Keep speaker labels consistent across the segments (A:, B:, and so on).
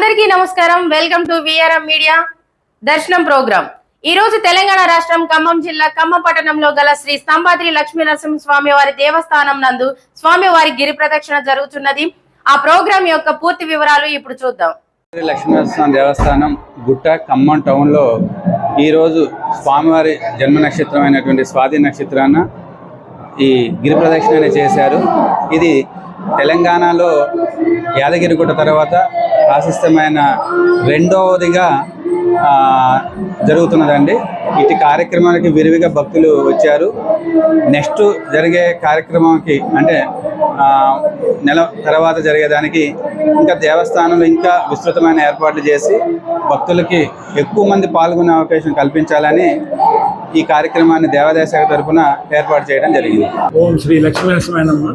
A: అందరికీ నమస్కారం. Welcome to VRM media దర్శనం ప్రోగ్రాం. ఈ రోజు తెలంగాణ రాష్ట్రం ఖమ్మం జిల్లా ఖమ్మం పట్టణంలో గల శ్రీ స్తంభాద్రి లక్ష్మీ నరసింహ స్వామి వారి దేవస్థానం నందు స్వామివారి గిరి ప్రదక్షిణ జరుగుతున్నది. ఆ ప్రోగ్రాం యొక్క పూర్తి వివరాలు ఇప్పుడు చూద్దాం.
B: లక్ష్మీనరసింహ దేవస్థానం గుట్ట ఖమ్మం టౌన్లో ఈరోజు స్వామివారి జన్మ నక్షత్రమైనటువంటి స్వాతి నక్షత్రాన ఈ గిరి ప్రదక్షిణ చేశారు. ఇది తెలంగాణలో యాదగిరిగుట్ట తర్వాత ఆశిస్తమైన రెండవదిగా జరుగుతున్నదండి. ఇటు కార్యక్రమానికి విరివిగా భక్తులు వచ్చారు. నెక్స్ట్ జరిగే కార్యక్రమానికి అంటే నెల తర్వాత జరిగేదానికి ఇంకా దేవస్థానంలో ఇంకా విస్తృతమైన ఏర్పాట్లు చేసి భక్తులకి ఎక్కువ మంది పాల్గొనే అవకాశం కల్పించాలని ఈ కార్యక్రమాన్ని దేవాదాయ శాఖ తరఫున ఏర్పాటు చేయడం జరిగింది.
C: ఓం శ్రీ లక్ష్మీనరసింహనమ్మ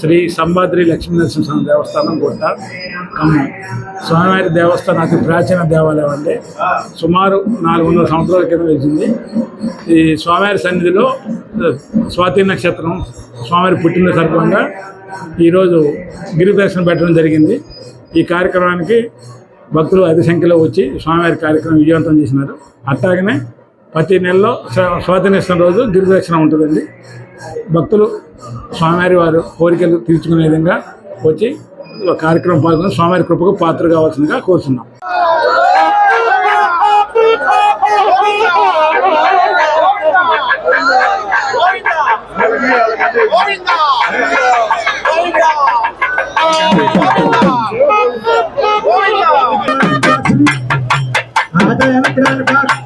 C: శ్రీ సంభాద్రి లక్ష్మీనరసింహ దేవస్థానం గుట్ట ఖమ్మం. స్వామివారి దేవస్థానం అతి ప్రాచీన దేవాలయం అండి. సుమారు నాలుగు వందల సంవత్సరాల క్రితం వచ్చింది ఈ స్వామివారి సన్నిధిలో స్వాతి నక్షత్రం స్వామివారి పుట్టిన సందర్భంగా ఈరోజు గిరి దర్శనం పెట్టడం జరిగింది. ఈ కార్యక్రమానికి భక్తులు అధిక సంఖ్యలో వచ్చి స్వామివారి కార్యక్రమం విజయవంతం చేసినారు. అట్లాగనే ప్రతి నెలలో స్వ- రోజు గిరిదక్షిణ ఉంటుందండి. భక్తులు స్వామివారి వారు కోరికలు తీర్చుకునే విధంగా వచ్చి కార్యక్రమం పాల్గొని స్వామివారి కృపకు పాత్ర కావాల్సిందిగా కోరుతున్నాం
D: స్వామివారి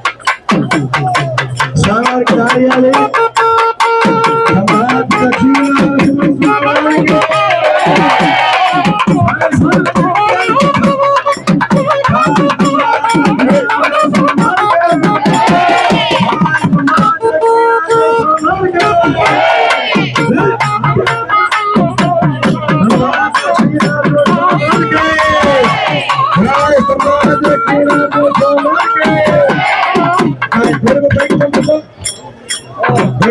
E: Hey,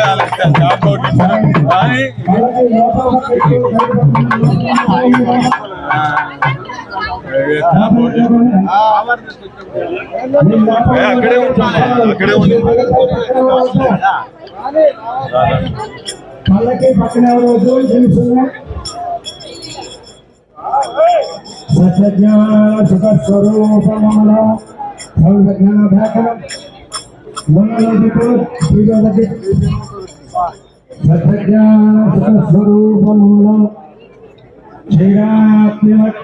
E: I.
D: I'm going to తెలుసున్నా సత్యజ్ఞాన సుఖ స్వరూపమన సర్వజ్ఞాన భాగం సత్యజ్ఞాన సుఖ స్వరూపమన క్షీరాప్తిమట్ట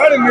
D: ஆடுங்க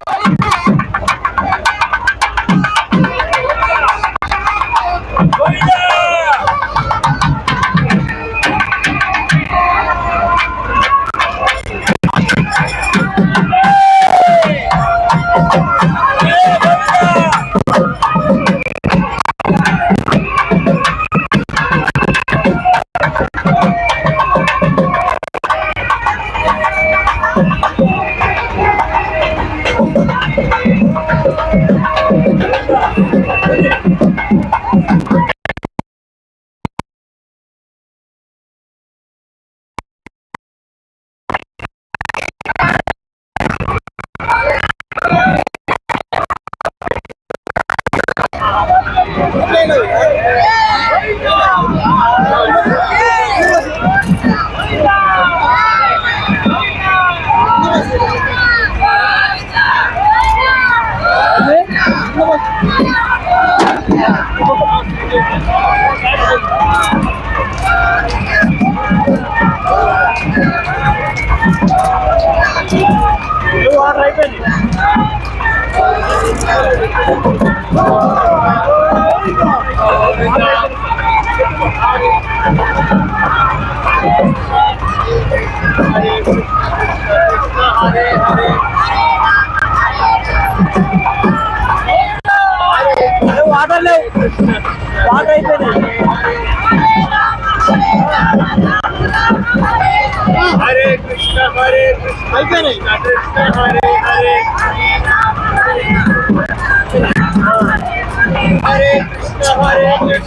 F: వాటర్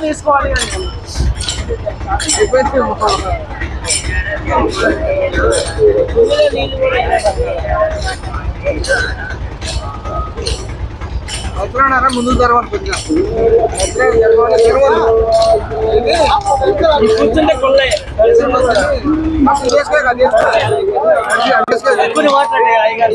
F: తీసుకోవాలి
C: వస్తున్నారా? ముందు తర్వాత కూర్చుంటే కొల్లే. మాట్లాడే అయ్యగారు.